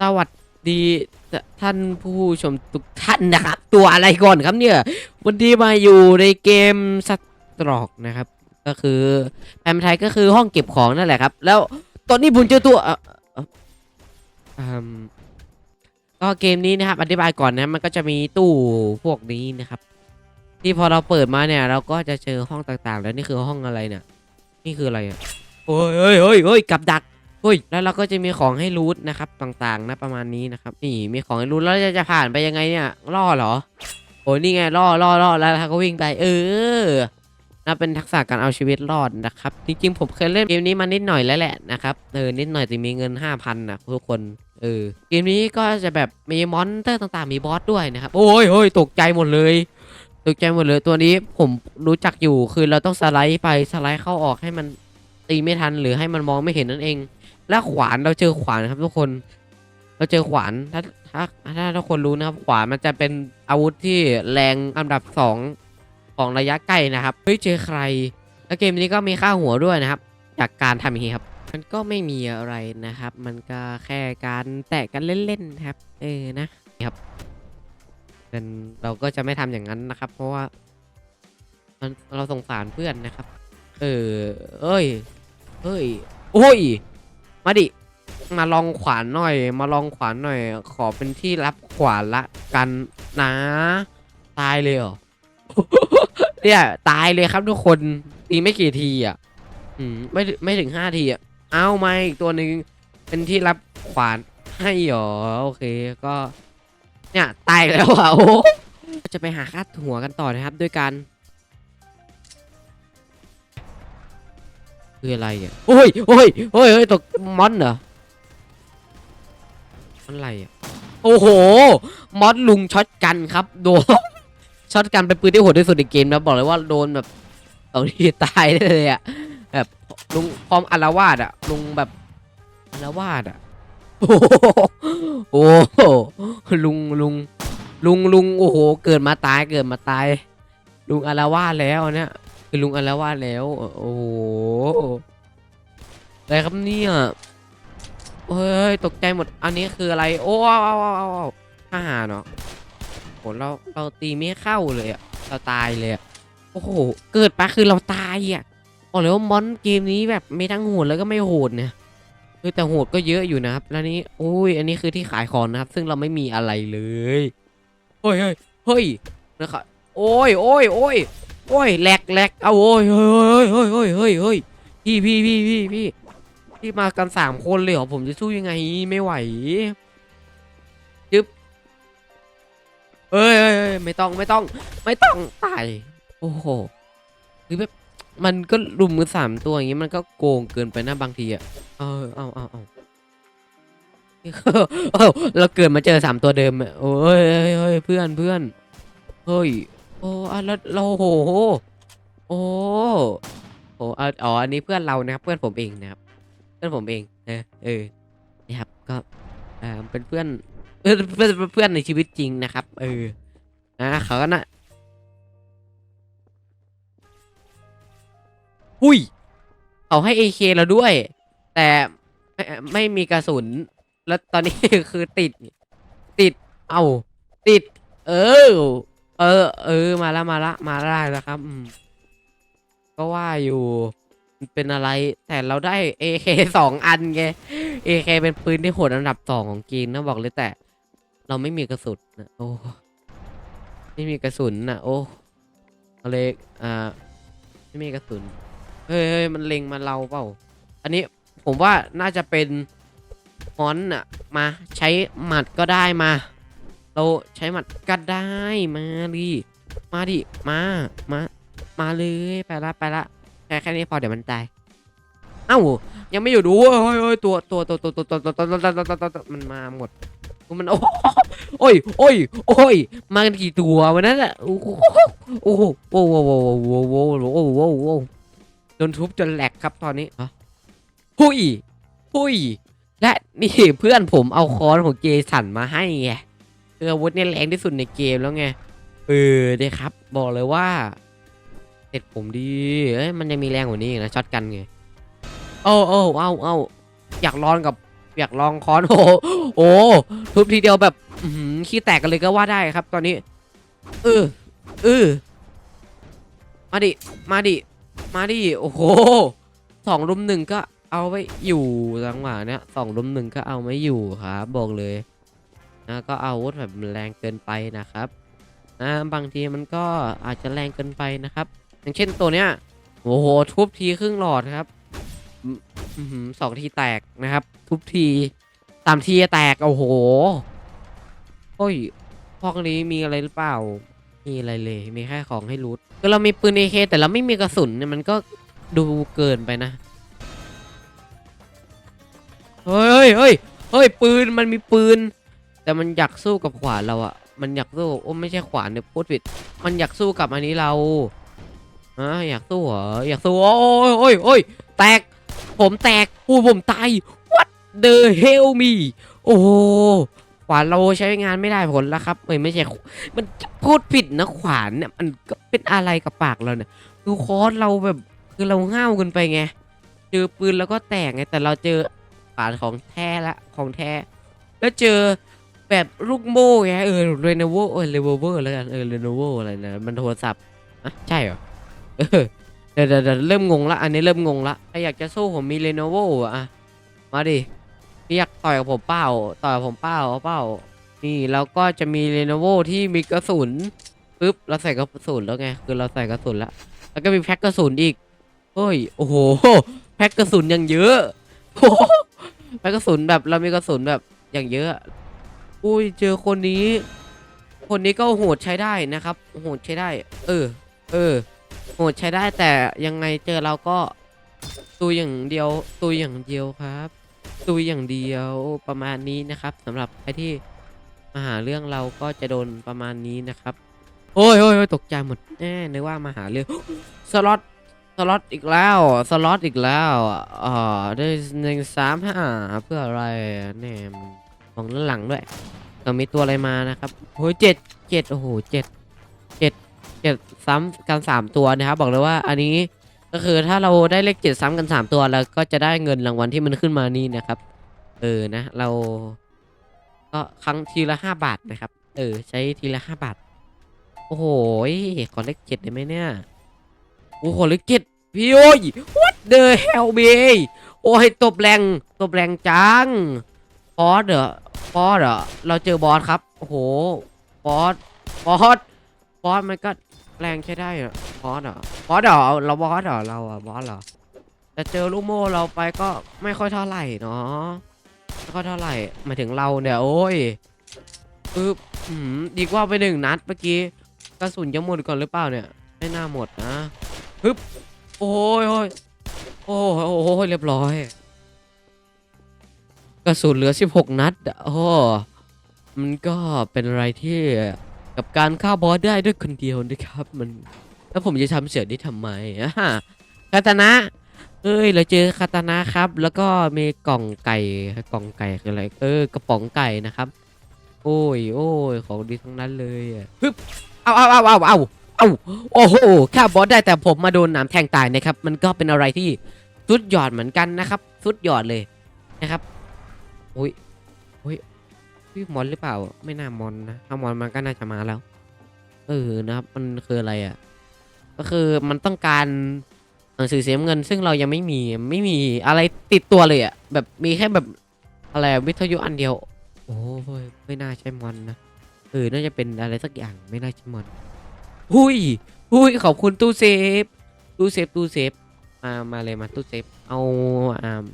สวัสดีท่านผู้ชมทุกท่านนะครับ ตัวอะไรก่อนครับเนี่ย วันนี้มาอยู่ในเกมสตรอกนะครับ ก็คือแปลเป็นไทยก็คือห้องเก็บของนั่นแหละครับ แล้วตอนนี้ผมเจอตัวอืมก็เกมนี้นะครับอธิบายก่อนนะมันก็จะมีตู้พวกนี้นะครับ ที่พอเราเปิดมาเนี่ย เราก็จะเจอห้องต่างๆ แล้วนี่คือห้องอะไรเนี่ยนี่คืออะไรอะโอ้ยเฮ้ยเฮ้ยเฮ้ยกับดัก ฮ้ยแล้วเราก็จะมีของให้รูทนะครับต่างๆ นะประมาณนี้นะครับนี่มีของให้รูทแล้วจะจะผ่านไปยังไงเนี่ยล่อเหรอโอ้ยนี่ไงล่อล่อล่อแล้วเราก็วิ่งไป เออน่าเป็นทักษะการเอาชีวิตรอดนะครับ จริงๆ ผมเคยเล่นเกมนี้มานิดหน่อยแล้วแหละนะครับเออนิดหน่อยแต่มีเงิน 5,000นะทุกคนเออเกมนี้ก็จะแบบมีมอนเตอร์ต่างๆ มีบอสด้วยนะครับ โอ้ยโอ้ยตกใจหมดเลย ตกใจหมดเลยตัวนี้ผมรู้จักอยู่คือเราต้องสไลด์ไปสไลด์เข้าออกให้มันตีไม่ทันหรือให้มันมองไม่เห็นนั่นเอง และขวานเราเจอขวานครับทุกคน เราเจอขวานถ้าถ้าถ้าทุกคนรู้นะครับ ขวานมันจะเป็นอาวุธที่แรงอันดับสองของระยะใกล้นะครับเฮ้ยเจอใคร แล้วเกมนี้ก็มีค่าหัวด้วยนะครับ จากการทำอย่างนี้ครับ มันก็ไม่มีอะไรนะครับ มันก็แค่การแตะกันเล่นๆครับ เออนะครับเป็นเราก็จะไม่ทำอย่างนั้นนะครับ เพราะว่ามันเราสงสารเพื่อนนะครับ เออ เอ้ย เฮ้ย โอ้ย มาดิ มาลองขวานหน่อย มาลองขวานหน่อย ขอเป็นที่รับขวานละกันนะ ตายเลยเหรอ เนี่ยตายเลยครับทุกคนตีไม่กี่ทีอะอืมไม่ไม่ถึงห้าทีอะ เอามาอีกตัวหนึ่งเป็นที่รับขวานให้เหรอโอเคก็ เนี่ยตายแล้วอะโอ้จะไปหาค่าหัวกันต่อนะครับ ด้วยการ คืออะไรอะโอ้ยโอ้ยโอ้ยโอ้ยตกมอนเหรอมันอะไรอะโอ้โหมอสลุงช็อตกันครับโดนช็อตกันเป็นปืนที่โหดที่สุดในเกมนะบอกเลยว่าโดนแบบเอาทีตายได้เลยอะแบบลุงพร้อมอารวาสอะลุงแบบอารวาสอะโอ้โหโอ้โหลุงลุงลุงลุงโอ้โห เกิดมาตายเกิดมาตายลุงอารวาสแล้วเนี่ย คือลุงอารวาสแล้ว โอ้โหอะไรครับเนี่ยเฮ้ยตกใจหมดอันนี้คืออะไร โอ้ว้าวว้าวว้าวว้าวทหารเนาะโหเราเราตีไม่เข้าเลยอะเราตายเลยอะโอ้โหเกิดปะคือเราตายอะบอกเลยว่ามอนเกมนี้แบบไม่ทั้งโหดแล้วก็ไม่โหดเนี่ยคือแต่โหดก็เยอะอยู่นะครับแล้วนี้โอ้ยอันนี้คือที่ขายของนะครับ ซึ่งเราไม่มีอะไรเลยเฮ้ยเฮ้ยเฮ้ยนะครับโอ้ยโอ้ยโอ้ย โอ้ยแหลกแหลกเอาโอ้ยเฮ้ยเฮ้ยเฮ้ยเฮ้ยเฮ้ยพี่พี่พี่พี่พี่พี่มากันสามคนเลยเหรอผมจะสู้ยังไงไม่ไหวจึ๊บเอ้ยเอ้ยไม่ต้องไม่ต้อง ไม่ต้องตายโอ้โหคือแบบมันก็รุมกันสามตัวอย่างงี้มันก็โกงเกินไปนะบางทีอะเออเอาเอาเอาเราเกิดมาเจอสามตัวเดิมอะโอ้ยเฮ้ยเฮ้ยเพื่อนเพื่อนเฮ้ย โอ้อะแล้วเราโหโอ้โหอ๋ออันนี้เพื่อนเรานะครับ เพื่อนผมเองนะครับ เพื่อนผมเองนะเออนี่ครับก็อ่าเป็นเพื่อนเพื่อนเพื่อนเพื่อนในชีวิตจริงนะครับ เออนะเขาก็น่ะหุยเขาให้ AK เราด้วย แต่ไม่ไม่มีกระสุน แล้วตอนนี้ คือติด ติด เอาติด เออ เออ เออ มาละมาละมาได้แล้วครับ อืม ก็ว่าอยู่มันเป็นอะไร แต่เราได้ AK สองอันไง AK เป็นปืนที่โหดอันดับสองของกมนะบอกเลยแต่ เราไม่มีกระสุนนะโอ้ไม่มีกระสุนนะโอ้เอาเลยอ่าไม่มีกระสุนเฮ้ยเฮ้ยมันเล็งมาเราเปล่า อันนี้ผมว่าน่าจะเป็นฮอนอะมาใช้หมัดก็ได้มา เราใช้หมัดก็ได้มาดิมาดิมามามาเลยไปละไปละแค่แค่นี้พอเดี๋ยวมันตายเอ้ายังไม่อยู่ดูเฮ้ยเฮ้ยตัวตัวตัวตัวตัวตัวตัวตัวตัวตัวตัวมันมาหมดมันโอ้โอ้ยโอ้ยโอ้ยมากันกี่ตัววันนั้นอะโอ้โหโอ้โหโอ้โหโอ้โหโอ้โหโอ้โหโอ้โหโอ้โหโดนทุบจนแหลกครับตอนนี้ฮะหุยหุยและนี่เพื่อนผมเอาค้อนของเจสันมาให้ไง คืออาวุธเนี่ยแรงที่สุดในเกมแล้วไง เออเด้ครับ บอกเลยว่าเสร็จผมดี เอ้ยมันยังมีแรงกว่านี้อีกนะช็อตกันไงโอ้โอ้เอาเอาอยากร้อนกับอยากลองค้อนโอ้โอ้ทุบทีเดียวแบบอืขี้แตกกันเลยก็ว่าได้ครับ ตอนนี้เออเออมาดิ มาดิ มาดิ โอ้โหสองรุมหนึ่งก็เอาไว้อยู่จังหวะเนี้ยสองรุมหนึ่งก็เอาไม่อยู่ครับบอกเลย นะก็อาวุธแบบแรงเกินไปนะครับนะบางทีมันก็อาจจะแรงเกินไปนะครับ อย่างเช่นตัวเนี้ยโอ้โหทุบทีครึ่งหลอดครับสองทีแตกนะครับ ทุบทีสามทีแตกโอ้โหโอ้ยพวกนี้มีอะไรหรือเปล่ามีอะไรเลยมีแค่ของให้รูทคือเรามีปืน AK แต่เราไม่มีกระสุนเนี่ยมันก็ดูเกินไปนะเฮ้ยเฮ้ยเฮ้ยปืนมันมีปืน แต่มันอยากสู้กับขวานเราอะมันอยากสู้โอ้ไม่ใช่ขวานเนี่ยพูดผิด มันอยากสู้กับอันนี้เราฮะอยากสู้เหรออยากสู้โอ้ยโอ้ยโอ้ยแตก ผมแตกอู้ผมตาย what the hell me โอ้โหขวานเราใช้งานไม่ได้ผลแล้วครับเอ้ยไม่ใช่ มันพูดผิดนะขวานเนี่ยมันเป็นอะไรกับปากเราเนี่ยคือคอร์สเราแบบคือเราห้าวเกันไปไงเจอปืนแล้วก็แตกไงแต่เราเจอขวานของแท้ละของแท้ แล้วเจอ แบบลูกโม่ไงเออเรโนโวเออเรโนโวแล้วกันเออเรโนโวอะไรนะมันโทรศัพท์อะใช่เหรอเออเดี๋ยวเดี๋ยวเดี๋ยวเริ่มงงละอันนี้เริ่มงงละถ้าอยากจะสู้ผมมีเรโนโวอะมาดิพี่อยากต่อยกับผมเปล่าต่อยกับผมเปล่าเอาเปล่านี่แล้วก็จะมีเ e โน o ที่มีกระสุนปึ๊บเราใส่กระสุนแล้วไงคือเราใส่กระสุนแล้วแล้วก็มีแพ็คกระสุนอีกเฮ้ยโอ้โหแพ็คกระสุนอย่างเยอะโอ้โหแพ็คกระสุนแบบเรามีกระสุนแบบอย่างเยอะ อุ้ยเจอคนนี้ คนนี้ก็โหดใช้ได้นะครับ โหดใช้ได้ เออ เออ โหดใช้ได้แต่ยังไงเจอเราก็ตุยอย่างเดียวตุยอย่างเดียวครับตุยอย่างเดียวประมาณนี้นะครับสำหรับใครที่มาหาเรื่องเราก็จะโดนประมาณนี้นะครับ โอ้ยโอ้ยอยตกใจหมดแน่นึกว่ามาหาเรื่องสล็อตสล็อตอีกแล้วสล็อตอีกแล้วอ่าได้หนึ่งสามห้าเพื่ออะไรแน่ มองด้านหลังด้วยก็มีตัวอะไรมานะครับโอ้ยเจ็ดเจ็ดโอ้โหเจ็ดเจ็ดเจ็ดซ้ำกันสามตัวนะครับบอกเลยว่าอันนี้ก็คือถ้าเราได้เลขเจ็ดซ้ำกันสามตัวเราก็จะได้เงินรางวัลที่มันขึ้นมานี่นะครับ เออนะ เราก็ครั้งทีละห้าบาทนะครับ เออ ใช้ทีละห้าบาท โอ้โหยขอเลขเจ็ดได้ไหมเนี่ยโอ้ขอเลขเจ็ดพี่โอ้ย what the hell me โอ้ยตบแรงตบแรงจัง บอสเหรอบอสเหรอเราเจอบอสครับโอ้โหบอสบอสบอสมันก็แรงใช้ได้เหรอบอสเหรอบอสเหรอเราบอสเหรอเราอะบอสเหรอแต่เจอลูกโม่เราไปก็ไม่ค่อยเท่าไหร่เนาะไม่ค่อยเท่าไหร่หมายถึงเราเนี่ยโอ้ยปึ๊บหืมดีกว่าไปหนึ่งนัดเมื่อกี้กระสุนจะหมดก่อนหรือเปล่าเนี่ยไม่น่าหมดนะปึ๊บโอ้ยโอ้ยโอ้ยโอ้ยเรียบร้อย กระสุนเหลือ 16 นัดอะโอ้มันก็เป็นอะไรที่กับการฆ่าบอสได้ด้วยคนเดียวนะครับ มันแล้วผมจะทำเสียงนี้ทำไมอะคาตานะเอ้ยเราเจอคาตานะครับ แล้วก็มีกล่องไก่กล่องไก่คืออะไรเออกระป๋องไก่นะครับ โอ้ยโอ้ยของดีทั้งนั้นเลยอะฮึบเอาเอาเอาเอาเอาเอาโอ้โหฆ่าบอสได้แต่ผมมาโดนหนามแทงตายนะครับ มันก็เป็นอะไรที่สุดยอดเหมือนกันนะครับ สุดยอดเลยนะครับ อ้ยโอ้ยพี่มอนหรือเปล่า ไม่น่ามอนนะถ้ามอนมันก็น่าจะมาแล้ว เออนะครับมันคืออะไรอะ ก็คือมันต้องการหนังสือเสียเงิน ซึ่งเรายังไม่มีไม่มีอะไรติดตัวเลยอะแบบมีแค่แบบอะไรวิทยุอันเดียว โอ้ยไม่น่าใช่มอนนะเออน่าจะเป็นอะไรสักอย่างไม่น่าใช่มอนหุยหุยขอบคุณตู้เซฟตู้เซฟตู้เซฟมามาเลยมาตู้เซฟเอาอ่า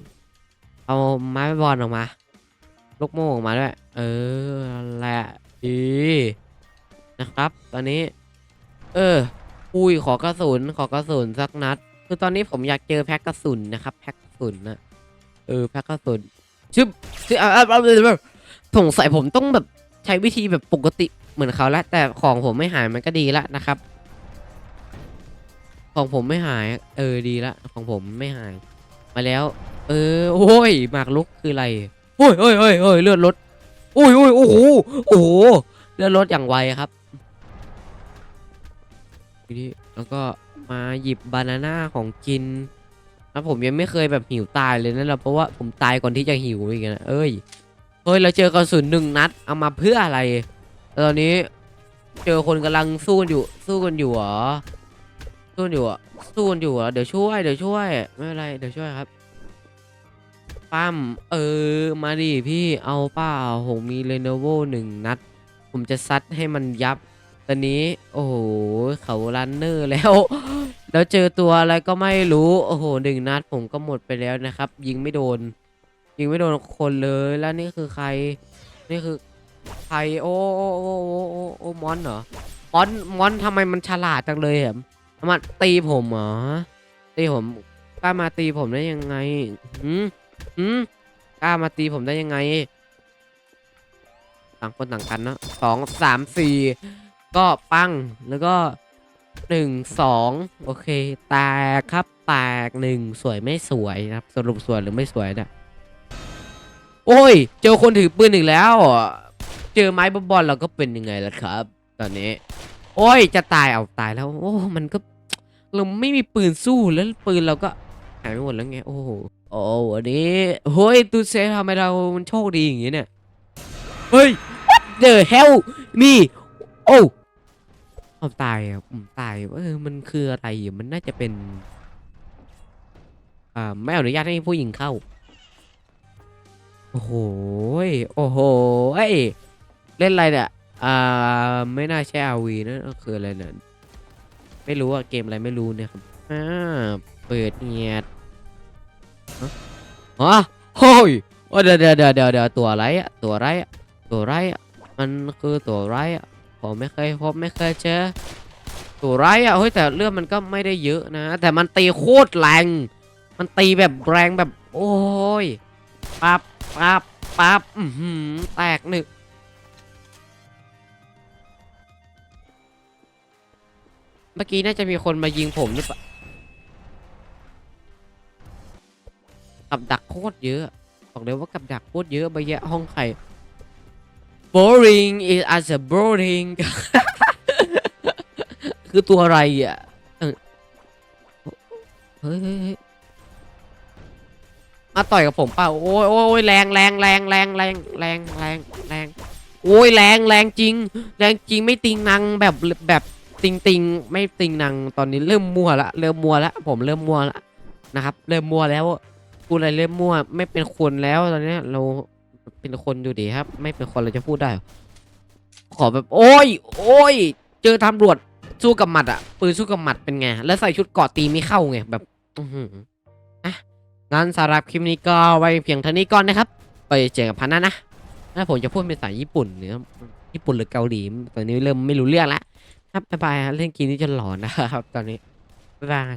เอาไม้บอลออกมา ลูกโม่ออกมาด้วย เออแหละดีนะครับ ตอนนี้ เออ อุ้ยขอกระสุนขอกระสุนสักนัด คือตอนนี้ผมอยากเจอแพ็กกระสุนนะครับแพ็กกระสุนนะเออแพ็กกระสุนชึบชึบอะอะอะอะสงสัยผมต้องแบบใช้วิธีแบบปกติเหมือนเขาล้วแต่ของผมไม่หายมันก็ดีละนะครับ ของผมไม่หาย เออดีละ ของผมไม่หาย มาแล้ว เออโอ้ยหมากลุกคืออะไร โอ้ยโอ้ยโอ้ยโอ้ยเลือดลดโอ้ยโอ้ยโอ้โหโอ้โหเลือดลดอย่างไวครับทีนี้แล้วก็มาหยิบบานาน่าของกินแล้วผมยังไม่เคยแบบหิวตายเลยนะเราเพราะว่าผมตายก่อนที่จะหิวอีกนะเอ้ยเฮ้ยเราเจอกระสุนหนึ่งนัดเอามาเพื่ออะไรตอนนี้เจอคนกำลังสู้กันอยู่ สู้กันอยู่เหรอสู้กันอยู่เหรอสู้กันอยู่เหรอเดี๋ยวช่วยเดี๋ยวช่วยไม่เป็นไรเดี๋ยวช่วยครับ ปั้มเออ มาดิพี่เอาเปล่าผมมีเลโนโวหนึ่งนัด ผมจะซัดให้มันยับ ตอนนี้ โอ้โห เขารันเนอร์แล้ว แล้วเจอตัวอะไรก็ไม่รู้ โอ้โหหนึ่งนัดผมก็หมดไปแล้วนะครับ ยิงไม่โดน ยิงไม่โดนคนเลยแล้วนี่คือใคร นี่คือใครโอ้โอ้โอ้โอ้โอ้โอ้มอนเหรอมอนมอนทำไมมันฉลาดจังเลยอะมาตีผมเหรอตีผมกล้ามาตีผมได้ยังไงหืม หืมกล้ามาตีผมได้ยังไง ต่างคนต่างกันเนอะสองสามสี่ก็ปังแล้วก็หนึ่งสองโอเค แตกครับ แตกหนึ่งสวยไม่สวยนะครับ สรุปสวยหรือไม่สวยเนี่ยโอ้ย เจอคนถือปืนอีกแล้ว เจอไม้บอลเราก็เป็นยังไงล่ะครับ ตอนนี้ โอ้ย จะตายเอาตายแล้ว โอ้ มันก็เราไม่มีปืนสู้แล้วปืนเราก็หายไปหมดแล้วไง โอ้ โหโอ้วันนี้เฮ้ยตูเซทำไมเรามันโชคดีอย่างงี้เนี่ยเฮ้ยเดอ hell นี่ โอ้เอาตายอะผมตายเออมันคืออะไรอะมันน่าจะเป็นอ่าไม่อนุญาตให้ผู้หญิงเข้า โอ้โหยโอ้โหเอ้ยเล่นอะไรเนี่ยอ่าไม่น่าใช่อาวีนะก็คืออะไรเนี่ยไม่รู้อะเกมอะไรไม่รู้เนี่ยครับอ่าเปิดเงียด ฮะอ๋อโอ้ยโอ้เดี๋ยวเดี๋ยวเดี๋ยวเดี๋ยวเดี๋ยวตัวไรอะตัวไรอะตัวไรอะมันคือตัวไรอะผมไม่เคยพบไม่เคยเจอตัวไรอะเฮ้ยแต่เลือดมันก็ไม่ได้เยอะนะ แต่มันตีโคตรแรง มันตีแบบแรงแบบ โอ้ยปั๊บปั๊บปั๊บอือหือแตกหนึ่งเมื่อกี้น่าจะมีคนมายิงผมหรือเปล่า กับดักโคตรเยอะบอกเลยว่ากับดักโคตรเยอะใบแยะห้องใคร boring is as a boring คือตัวอะไรอะเฮ้ยมาต่อยกับผมเปล่าโอ้ยโอ้ยแรงแรงแรงแรงแรงแรงแรงแรงโอ้ยแรงแรงจริง แรงจริงไม่ติงนังแบบแบบติงติงไม่ติงนังตอนนี้เริ่มมัวละเริ่มมัวละผมเริ่มมัวละนะครับ เริ่มมัวแล้ว พูดอะไรเริ่มมั่ว ไม่เป็นคนแล้วตอนเนี้ยเราเป็นคนอยู่ดีครับ ไม่เป็นคนเราจะพูดได้ ขอแบบ โอ้ย โอ้ย เจอตำรวจสู้กับหมัดอะปืนสู้กับหมัดเป็นไง แล้วใส่ชุดเกาะตีไม่เข้าไงแบบอือหืออะงั้นสำหรับคลิปนี้ก็ไว้เพียงเท่านี้ก่อนนะครับ ไปเจอกับพันหน้านะถ้าผมจะพูดเป็นภาษาญี่ปุ่นหรือญี่ปุ่นหรือเกาหลีตอนนี้เริ่มไม่รู้เรื่องละครับบ๊ายบายเล่นเกมนี้จะหลอนนะครับ ตอนนี้บ๊ายบาย